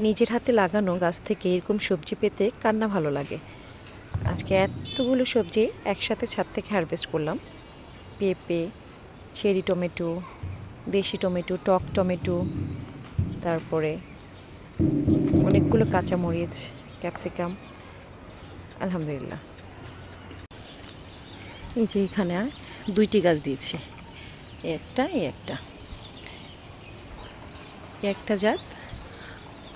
নিজের হাতে লাগানো গাছ থেকে এরকম সবজি পেতে কার না ভালো লাগে। আজকে এতগুলো সবজি একসাথে ছাদ থেকে হারভেস্ট করলাম। পেঁপে চেরি টমেটো দেশি টমেটো টক টমেটো তারপরে অনেকগুলো কাঁচামরিচ ক্যাপসিকাম আলহামদুলিল্লাহ। এই যে এখানে দুইটি গাছ দিয়েছি। একটা একটা। একটা জাত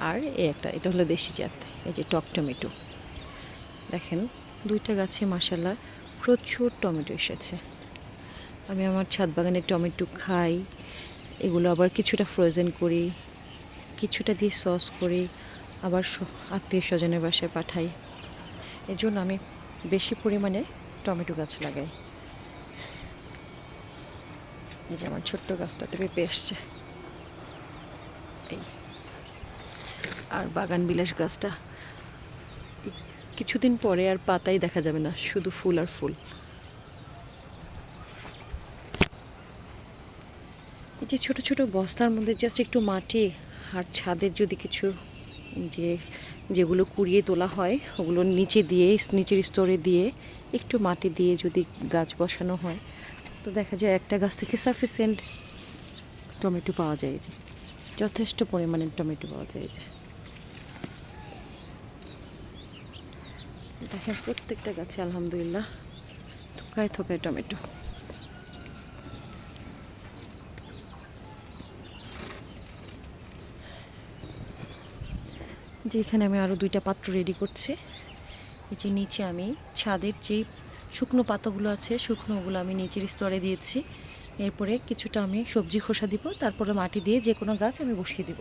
আর এই একটা, এটা হলো দেশি জাত, এই যে টক টমেটো। দেখেন, দুইটা গাছে মাসাল্লাহ প্রচুর টমেটো এসেছে। আমি আমার ছাদ বাগানে টমেটো খাই, এগুলো আবার কিছুটা ফ্রোজেন করি, কিছুটা দিয়ে সস করি, আবার আত্মীয় স্বজনের বাসায় পাঠাই। এর জন্য আমি বেশি পরিমাণে টমেটো গাছ লাগাই। এই যে আমার ছোট্ট গাছটাতে পেঁপে এসছে এই। আর বাগান বিলাস গাছটা। কিছুদিন পরে আর পাতাই দেখা যাবে না, শুধু ফুল আর ফুল। এই যে ছোট ছোট বস্তার মধ্যে জাস্ট একটু মাটি আর ছাদের যদি কিছু যে যেগুলো কুড়িয়ে তোলা হয়, ওগুলো নিচে দিয়ে, নিচের স্তরে দিয়ে একটু মাটি দিয়ে যদি গাছ বসানো হয়, তো দেখা যায় একটা গাছ থেকে সাফিসিয়েন্ট টমেটো পাওয়া যায় যে। যথেষ্ট পরিমাণে টমেটো পাওয়া যায় যে। দেখেন প্রত্যেকটা গাছে, আলহামদুলিল্লাহ। থোকায় থোকায় টমেটো। যে এখানে আমি আরও দুইটা পাত্র রেডি করছি। এই যে নিচে আমি ছাদের যে শুকনো পাতাগুলো আছে, শুকনোগুলো আমি নিচের স্তরে দিয়েছি। এরপরে কিছুটা আমি সবজি খোসা দিব, তারপরে মাটি দিয়ে যে কোনো গাছ আমি বসিয়ে দিব।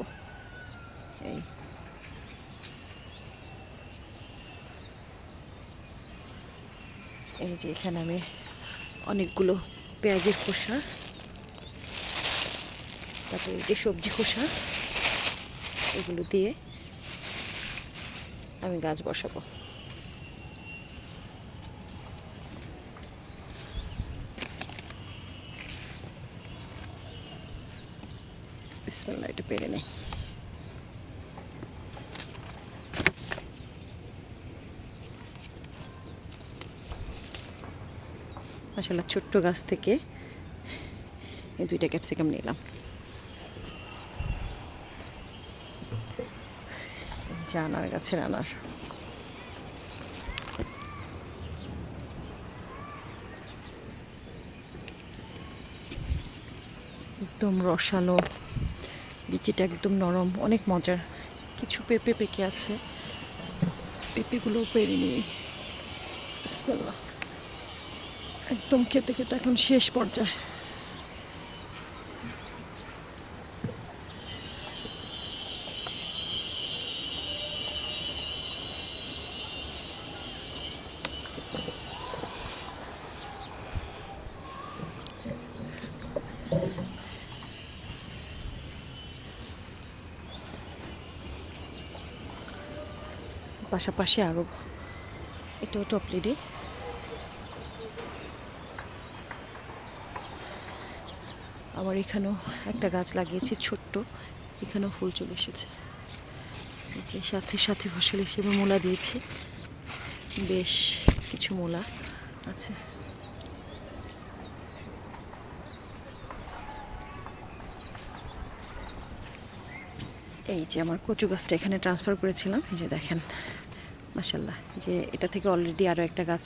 এই। এই যে এখানে আমি অনেকগুলো পেঁয়াজের খোসা, তারপরে যে সবজি খোসা, এগুলো দিয়ে আমি গাছ বসাবো। বিসমিল্লাহ এটা পেরে নেই। আসলে ছোট্ট গাছ থেকে এই দুইটা ক্যাপসিকাম নিলাম। আনার গাছের আনার। একদম রসালো, বিচিটা একদম নরম, অনেক মজার। কিছু পেঁপে পেকে আছে। পেঁপেগুলো পেরে নিয়ে বিসমিল্লাহ। একদম খেতে খেতে এখন শেষ পর্যায়ে। পাশাপাশি আরও এটাও টপ লিডে আবার এখানেও একটা গাছ লাগিয়েছি ছোট্ট। এখানেও ফুল চলে এসেছে। সাথে সাথে ফসল হিসেবে মূলা দিয়েছি। বেশ কিছু মূলা আছে। এই যে আমার কচু গাছটা এখানে ট্রান্সফার করেছিলাম। যে দেখেন মাসাল্লাহ যে এটা থেকে অলরেডি আরও একটা গাছ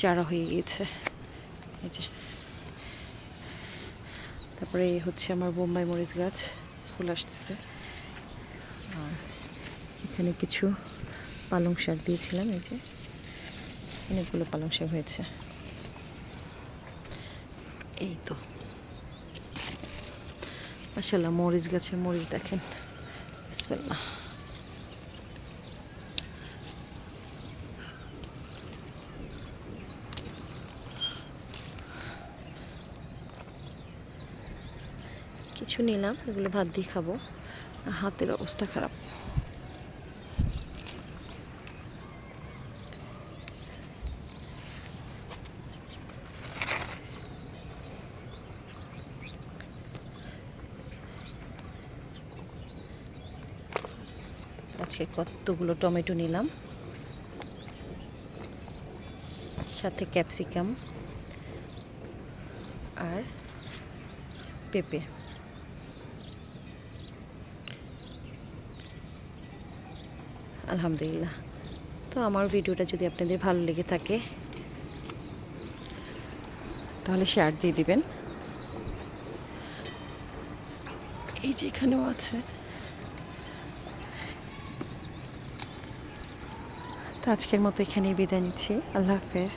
চারা হয়ে গিয়েছে। এই যে তারপরে হচ্ছে আমার বোম্বাই মরিচ গাছ, ফুল আসতেছে। এখানে কিছু পালং শাক দিয়েছিলাম, এই যে অনেকগুলো পালং শাক হয়েছে। এই তো। মাসাল্লাহ মরিচ গাছের মরিচ দেখেন। বিসমিল্লাহ। কিছু নিলাম, এগুলো ভাত দিয়ে খাব। হাতের অবস্থা খারাপ। আজকে কতগুলো টমেটো নিলাম। সাথে ক্যাপসিকাম আর পেঁপে। আলহামদুলিল্লাহ। তো আমার ভিডিওটা যদি আপনাদের ভালো লেগে থাকে, তাহলে শেয়ার দিয়ে দিবেন। এই যে এখানেও আছে। তো আজকের মতো এখানেই বিদায় নিচ্ছি। আল্লাহ হাফেজ।